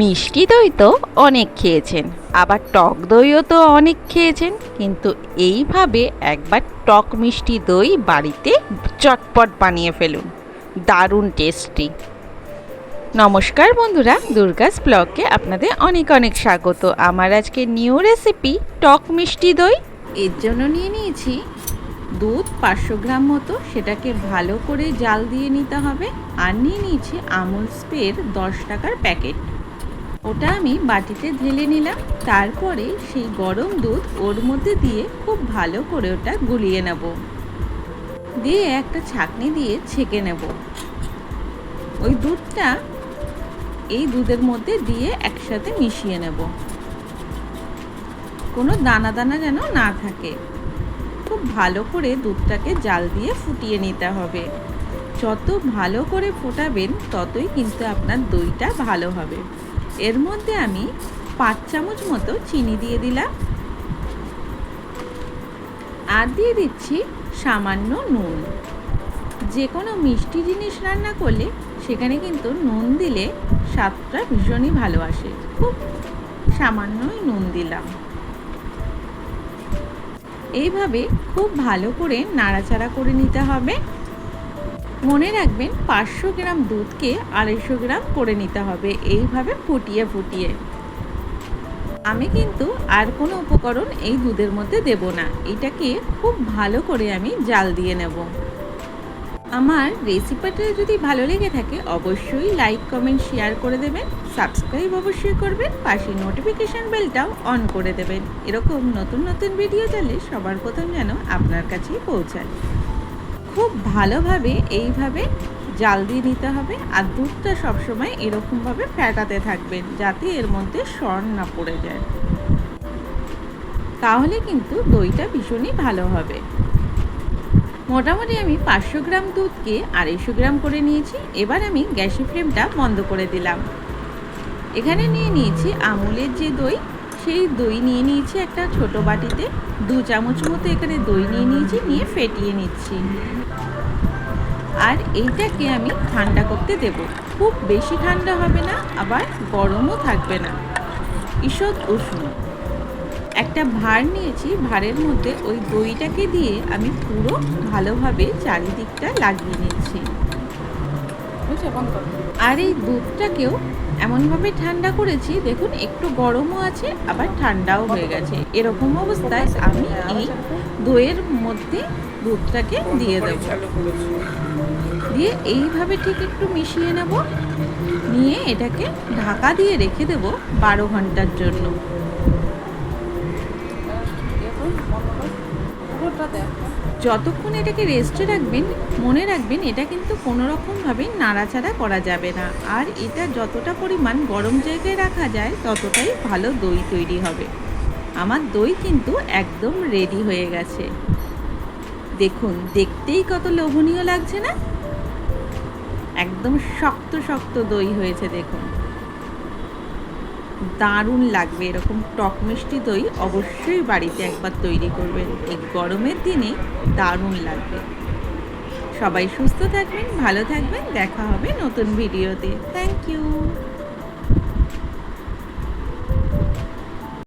মিষ্টি দই তো অনেক খেয়েছেন, আবার টক দইও তো অনেক খেয়েছেন, কিন্তু এইভাবে একবার টক মিষ্টি দই বাড়িতে চটপট বানিয়ে ফেলুন, দারুণ টেস্টি। নমস্কার বন্ধুরা, দুর্গাস ব্লগে আপনাদের অনেক অনেক স্বাগত। আমার আজকে নিউ রেসিপি টক মিষ্টি দই। এর জন্য নিয়ে নিয়েছি দুধ পাঁচশো গ্রাম মতো, সেটাকে ভালো করে জাল দিয়ে নিতে হবে, আর নিয়ে নিয়েছি আমুল স্পের দশ টাকার প্যাকেট। ওটা আমি বাটিতে ঢেলে নিলাম। তারপরে সেই গরম দুধ ওর মধ্যে দিয়ে খুব ভালো করে ওটা গুলিয়ে নেব। দিয়ে একটা ছাঁকনি দিয়ে ছেঁকে নেব। ওই দুধটা এই দুধের মধ্যে দিয়ে একসাথে মিশিয়ে নেব। কোনো দানা দানা যেন না থাকে। খুব ভালো করে দুধটাকে জাল দিয়ে ফুটিয়ে নিতে হবে। যত ভালো করে ফোটাবেন, ততই কিন্তু আপনার দইটা ভালো হবে। এর মধ্যে আমি পাঁচ চামচ মতো চিনি দিয়ে দিলাম। আর দিয়ে দিচ্ছি সামান্য নুন। যে কোনো মিষ্টি জিনিস রান্না করলে সেখানে কিন্তু নুন দিলে স্বাদটা ভীষণই ভালো আসে। খুব সামান্যই নুন দিলাম। এইভাবে খুব ভালো করে নাড়াচাড়া করে নিতে হবে। মনে রাখবেন, পাঁচশো গ্রাম দুধকে আড়াইশো গ্রাম করে নিতে হবে, এইভাবে ফুটিয়ে ফুটিয়ে। আমি কিন্তু আর কোনো উপকরণ এই দুধের মধ্যে দেব না, এটাকে খুব ভালো করে আমি জাল দিয়ে নেব। আমার রেসিপিটা যদি ভালো লেগে থাকে, অবশ্যই লাইক, কমেন্ট, শেয়ার করে দেবেন, সাবস্ক্রাইব অবশ্যই করবেন পাশে নোটিফিকেশান বেলটাও অন করে দেবেন। এরকম নতুন নতুন ভিডিও চাইলে সবার প্রথম যেন আপনার কাছেই পৌঁছায়। খুব ভালোভাবে এইভাবে জাল দিয়ে নিতে হবে আর দুধটা সবসময় এরকমভাবে ফ্যাটাতে থাকবেন যাতে এর মধ্যে সর না পড়ে যায়। তাহলে কিন্তু দইটা ভীষণই ভালো হবে। মোটামুটি আমি পাঁচশো গ্রাম দুধকে আড়াইশো গ্রাম করে নিয়েছি। এবার আমি গ্যাসের ফ্লেমটা বন্ধ করে দিলাম। এখানে নিয়ে নিয়েছি আমুলের যে দই সেই দই নিয়ে নিয়েছি একটা ছোট বাটিতে। দু চামচ মতো এখানে দই নিয়ে নিয়েছি, নিয়ে ফেটিয়ে নিচ্ছি। আর এইটাকে আমি ঠান্ডা করতে দেব। খুব বেশি ঠান্ডা হবে না, আবার গরমও থাকবে না। ঈষৎ উষ্ণ। একটা ভাঁড় নিয়েছি ভাঁড়ের মধ্যে ওই দইটাকে দিয়ে আমি পুরো ভালোভাবে চারিদিকটা লাগিয়ে নিচ্ছি। আর এই দুধটাকেও এমনভাবে ঠান্ডা করেছি, দেখুন একটু গরমও আছে, আবার ঠান্ডাও হয়ে গেছে। এরকম অবস্থায় আমি এই দইয়ের মধ্যে দুধটাকে দিয়ে দেব। দিয়ে এইভাবে ঠিক একটু মিশিয়ে নেব। নিয়ে এটাকে ঢাকা দিয়ে রেখে দেব বারো ঘণ্টার জন্য। যতক্ষণ এটাকে রেস্টে রাখবেন, মনে রাখবেন এটা কিন্তু কোনো রকমভাবে নাড়াচাড়া করা যাবে না। আর এটা যতটা পরিমাণ গরম জায়গায় রাখা যায়, ততটাই ভালো দই তৈরি হবে। আমার দই কিন্তু একদম রেডি হয়ে গেছে। দেখুন, দেখতেই কত লোভনীয় লাগছে না? একদম শক্ত শক্ত দই হয়েছে, দেখুন। দারুণ লাগবে, এরকম টক মিষ্টি দই অবশ্যই বাড়িতে একবার তৈরি করবেন। এই গরমের দিনে দারুণ লাগবে। সবাই সুস্থ থাকবেন, ভালো থাকবেন, দেখা হবে নতুন ভিডিওতে। Thank you